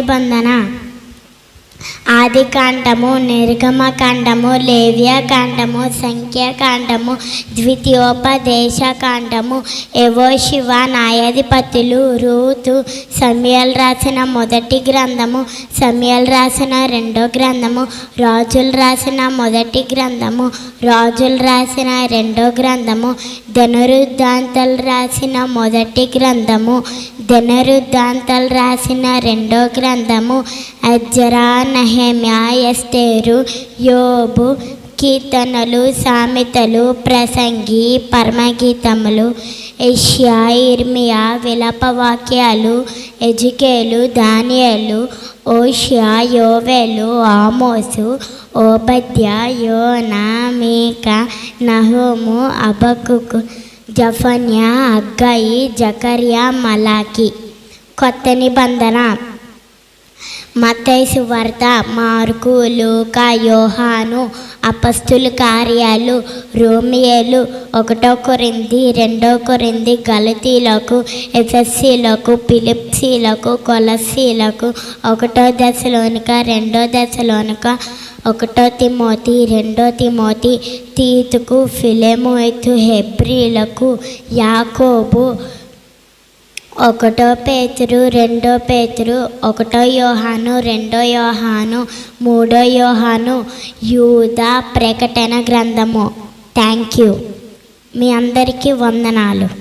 నిబంధన ఆదికాండము నిర్గమకాండము లేవ్యకాండము సంఖ్యాకాండము ద్వితీయోపదేశకాండము ఎవో శివ న్యాయాధిపతులు రూతు సమయాలు రాసిన మొదటి గ్రంథము సమయాలు రాసిన రెండో గ్రంథము రాజులు రాసిన మొదటి గ్రంథము రాజులు రాసిన రెండో గ్రంథము ధనురుద్ధాంతలు రాసిన మొదటి గ్రంథము ధనురుద్ధాంతలు రాసిన రెండో గ్రంథము అజ్జరా నహి నహెమ్యా ఎస్తేరు యోబు కీర్తనలు సామెతలు ప్రసంగి పరమగీతములు ఏషియా ఇర్మియా విలపవాక్యాలు ఎజుకేలు దానియలు ఓషియా యోవేలు ఆమోసు ఓబద్య యోనా మీక నహోము అబకుకు జఫన్యా అగ్గయి జకర్యా మలాకి. కొత్త నిబంధన. మతైసు వార్త మార్కు లూక యోహాను అపస్తుల కార్యాలు రోమియోలు ఒకటో కొరింది రెండో కొరింది గలతీలకు ఎఫ్ఎస్సీలకు పిలిప్సీలకు కొలసీలకు ఒకటో దశలోనిక రెండో దశలోనిక ఒకటో తిమోతి రెండో తిమోతి తీతుకు ఫిలెమోయితు హెబ్రీలకు యాకోబు ఒకటో పేతురు రెండో పేతురు ఒకటో యోహాను రెండో యోహాను మూడో యోహాను. యూదా ప్రకటన గ్రంథము. థ్యాంక్ యూ మీ అందరికీ వందనాలు.